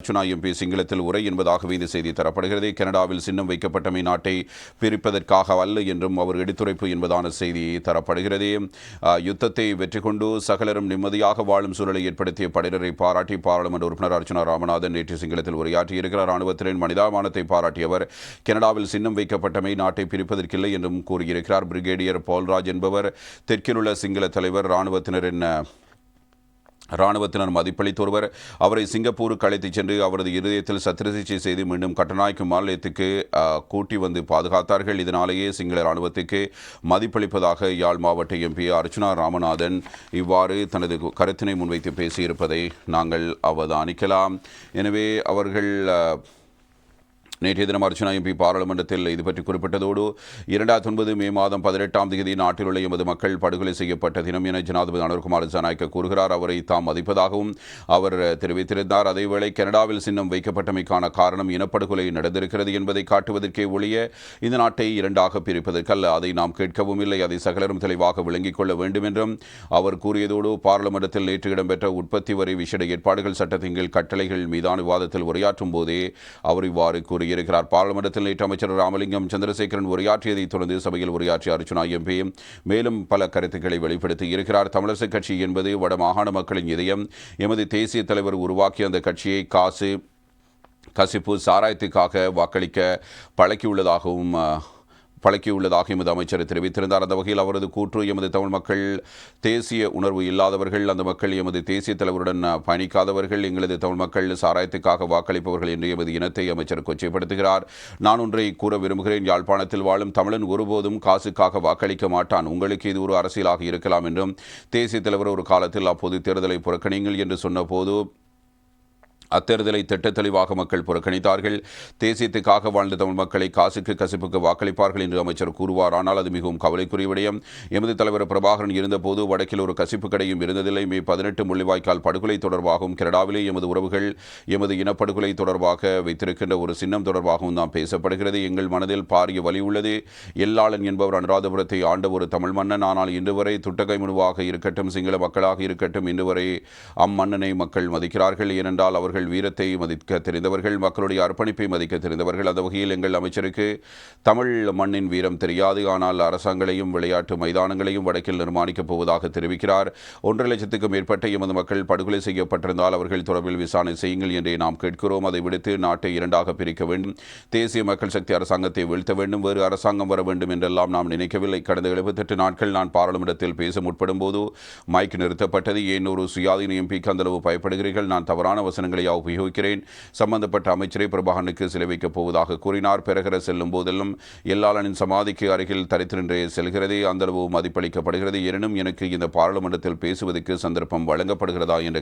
Archuna MP சிங்களத்தில் உரை என்பதாகவே இந்த செய்தி தரப்படுகிறது. கனடாவில் சின்னம் வைக்கப்பட்டமை நாட்டை பிரிப்பதற்காக அல்ல என்றும் அவர் எடுத்துரைப்பு என்பதான செய்தி தரப்படுகிறது. யுத்தத்தை வெற்றி கொண்டு சகலரும் நிம்மதியாக வாழும் சூழலை ஏற்படுத்திய படையினரை பாராட்டி பாராளுமன்ற உறுப்பினர் அர்ச்சுனா ராமநாதன் நேற்று சிங்களத்தில் உரையாற்றியிருக்கிறார் ராணுவத்தினரின் மனிதாமானத்தை பாராட்டியவர் கனடாவில் சின்னம் வைக்கப்பட்டமை நாட்டை பிரிப்பதற்கில்லை என்றும் கூறியிருக்கிறார். பிரிகேடியர் போல்ராஜ் என்பவர் தெற்கில் உள்ள சிங்கள தலைவர் ராணுவத்தினரின் இராணுவத்தினர் மதிப்பளித்த ஒருவர். அவரை சிங்கப்பூருக்கு அழைத்துச் சென்று அவரது இருதயத்தில் சத்திரசிகிச்சை செய்து மீண்டும் கட்டநாயக்கு மாநிலத்துக்கு கூட்டி வந்து பாதுகாத்தார்கள். இதனாலேயே சிங்கள இராணுவத்துக்கு மதிப்பளிப்பதாக யாழ் மாவட்ட எம்பி அர்ச்சுனா ராமநாதன் இவ்வாறு தனது கருத்தினை முன்வைத்து பேசியிருப்பதை நாங்கள் அவதானிக்கலாம். எனவே அவர்கள் நேற்றைய தினம் அர்ச்சனா எம்பி பாராளுமன்றத்தில் இது பற்றி குறிப்பிட்டதோடு இரண்டாயிரத்தி ஒன்பது மே மாதம் பதினெட்டாம் தேதி நாட்டில் உள்ள எமது மக்கள் படுகொலை செய்யப்பட்ட தினம் என ஜனாதிபதி அனுர்குமார் ஜனநாயக்க கூறுகிறார். அவரை தாம் மதிப்பதாகவும் அவர் தெரிவித்திருந்தார். அதேவேளை கனடாவில் சின்னம் வைக்கப்பட்டமைக்கான காரணம் இனப்படுகொலை நடந்திருக்கிறது என்பதை காட்டுவதற்கே ஒழிய இந்த நாட்டை இரண்டாக பிரிப்பதற்கல்ல. அதை நாம் கேட்கவும் இல்லை. அதை சகலரும் தெளிவாக விளங்கிக் கொள்ள வேண்டும் என்றும் அவர் கூறியதோடு பாராளுமன்றத்தில் நேற்று இடம்பெற்ற உற்பத்தி வரி விசேட ஏற்பாடுகள் சட்டத்தின் கீழ் கட்டளைகள் மீதான விவாதத்தில் உரையாற்றும் போதே அவர் இவ்வாறு கூறியிருக்கிறார் பாராளுமன்றத்தில் நேற்று அமைச்சர் ராமலிங்கம் சந்திரசேகரன் உரையாற்றியதைத் தொடர்ந்து சபையில் உரையாற்றிய அர்ச்சுனா எம்பி மேலும் பல கருத்துக்களை வெளிப்படுத்தி இருக்கிறார். தமிழரசுக் கட்சி என்பது வட மாகாண மக்களின் இதயம். எமது தேசிய தலைவர் உருவாக்கிய அந்த கட்சியை காசு கசிப்பு சாராயத்துக்காக வாக்களிக்க பழக்கியுள்ளதாகவும் பழக்கியுள்ளதாக எமது அமைச்சர் தெரிவித்திருந்தார். அந்த வகையில் அவரது கூற்று எமது தமிழ் மக்கள் தேசிய உணர்வு இல்லாதவர்கள் அந்த மக்கள் எமது தேசிய தலைவருடன் பயணிக்காதவர்கள் எங்களது தமிழ் மக்கள் சாராயத்துக்காக வாக்களிப்பவர்கள் என்று எமது இனத்தை அமைச்சர் கொச்சைப்படுத்துகிறார். நான் ஒன்றை கூற விரும்புகிறேன். யாழ்ப்பாணத்தில் வாழும் தமிழன் ஒருபோதும் காசுக்காக வாக்களிக்க மாட்டான். உங்களுக்கு இது ஒரு அரசியலாக இருக்கலாம் என்றும் தேசிய தலைவர் ஒரு காலத்தில் அப்போது தேர்தலை புறக்கணிங்கள் என்று சொன்னபோது அத்தேர்தலை திட்ட தெளிவாக மக்கள் புறக்கணித்தார்கள். தேசியத்துக்காக வாழ்ந்த தமிழ் மக்களை காசுக்கு கசிப்புக்கு வாக்களிப்பார்கள் என்று அமைச்சர் கூறுவார். ஆனால் அது மிகவும் கவலைக்குரிய விடயம். எமது தலைவர் பிரபாகரன் இருந்தபோது வடக்கில் ஒரு கசிப்பு கடையும் இருந்ததில்லை. மே பதினெட்டு முள்ளிவாய்க்கால் படுகொலை தொடர்பாகவும் கனடாவிலே எமது உறவுகள் எமது இனப்படுகொலை தொடர்பாக வைத்திருக்கின்ற ஒரு சின்னம் தொடர்பாகவும் தான் பேசப்படுகிறது. எங்கள் மனதில் பாரிய வலி உள்ளது. எல்லாளன் என்பவர் அனுராதபுரத்தை ஆண்ட ஒரு தமிழ் மன்னன். ஆனால் இன்று வரை துட்டகை மனுவாக இருக்கட்டும் சிங்கள மக்களாக இருக்கட்டும் இன்று வரை அம்மன்னனை மக்கள் மதிக்கிறார்கள். ஏனென்றால் அவர்கள் வீரத்தை மதிக்க தெரிந்தவர்கள் மக்களுடைய அர்ப்பணிப்பை மதிக்க தெரிந்தவர்கள். அந்த வகையில் எங்கள் அமைச்சருக்கு தமிழ் மண்ணின் வீரம் தெரியாது. ஆனால் அரசாங்கங்களையும் விளையாட்டு மைதானங்களையும் வடக்கில் நிர்மாணிக்கப் போவதாக தெரிவிக்கிறார். ஒன்றரை லட்சத்துக்கும் மேற்பட்ட எமது மக்கள் படுகொலை செய்யப்பட்டிருந்தால் அவர்கள் தொடர்பில் விசாரணை செய்யுங்கள் என்றே நாம் கேட்கிறோம். அதை விடுத்து நாட்டை இரண்டாக பிரிக்க வேண்டும். தேசிய மக்கள் சக்தி அரசாங்கத்தை வீழ்த்த வேண்டும். வேறு அரசாங்கம் வர வேண்டும் என்றெல்லாம் நாம் நினைக்கவில்லை. கடந்த எழுபத்தெட்டு நாட்கள் நான் பாராளுமன்றத்தில் பேச முற்படும் போது மைக் நிறுத்தப்பட்டது. ஏன் ஒரு சுயாதீன எம்பிக்கு அந்தளவு பயப்படுகிறீர்கள்? நான் தவறான வசனங்களை உபயோகிக்கிறேன். சம்பந்தப்பட்ட அமைச்சரை பிரபாகனுக்கு சிலை வைக்கப் போவதாக கூறினார். பெருகிற செல்லும் போதெல்லாம் எல்லாளனின் சமாதிக்கு அருகில் தரித்திரன்றே செல்கிறதே. அந்தளவு மதிப்பளிக்கப்படுகிறது. எனினும் எனக்கு இந்த பாராளுமன்றத்தில் பேசுவதற்கு சந்தர்ப்பம் வழங்கப்படுகிறதா என்ற